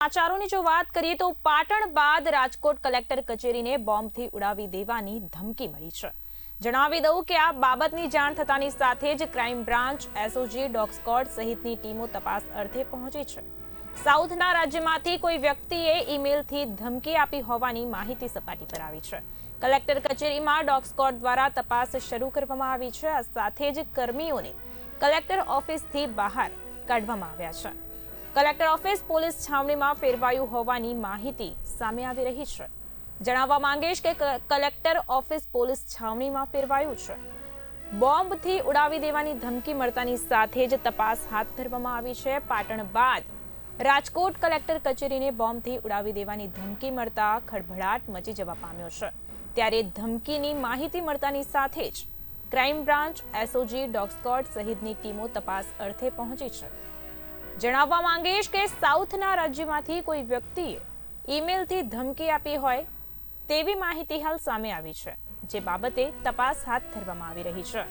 સમાચારોની જો વાત કરીએ તો પાટણ બાદ રાજકોટ કલેક્ટર કચેરીને બોમ્બથી ઉડાવી દેવાની ધમકી મળી છે. જણાવી દઉં કે આ બાબતની જાણ થતાની સાથે જ crime branch SOG dog squad સહિતની ટીમો તપાસ અર્થે પહોંચી છે. સાઉથના રાજ્યમાંથી કોઈ વ્યક્તિએ ઈમેલથી ધમકી આપી હોવાની માહિતી સપાટી પર આવી છે. કલેક્ટર કચેરીમાં ડોગ સ્કોડ દ્વારા તપાસ શરૂ કરવામાં આવી છે. સાથે જ કર્મીઓને કલેક્ટર ઓફિસથી બહાર કાઢવામાં આવ્યા છે. કલેક્ટર ઓફિસ પોલીસ છાવણીમાં ફેરવાયું હોવાની માહિતી સામે આવી રહી છે. જણાવવા માંગીશ કે કલેક્ટર ઓફિસ પોલીસ છાવણીમાં ફેરવાયું છે. બોમ્બથી ઉડાવી દેવાની ધમકી મળતાની સાથે જ તપાસ હાથ ધરવામાં આવી છે. પાટણ બાદ રાજકોટ કલેક્ટર કચેરીને બોમ્બથી ઉડાવી દેવાની ધમકી મળતા ખળભળાટ મચી જવા પામ્યો છે. ત્યારે ધમકીની માહિતી મળતાની સાથે જ crime branch SOG dog squad સહિતની ટીમો તપાસ અર્થે પહોંચી છે. જણાવવા માંગીશ કે સાઉથના રાજ્યમાંથી કોઈ વ્યક્તિએ ઈમેલથી ધમકી આપી હોય તેવી માહિતી હાલ સામે આવી છે, જે બાબતે તપાસ હાથ ધરવામાં આવી રહી છે.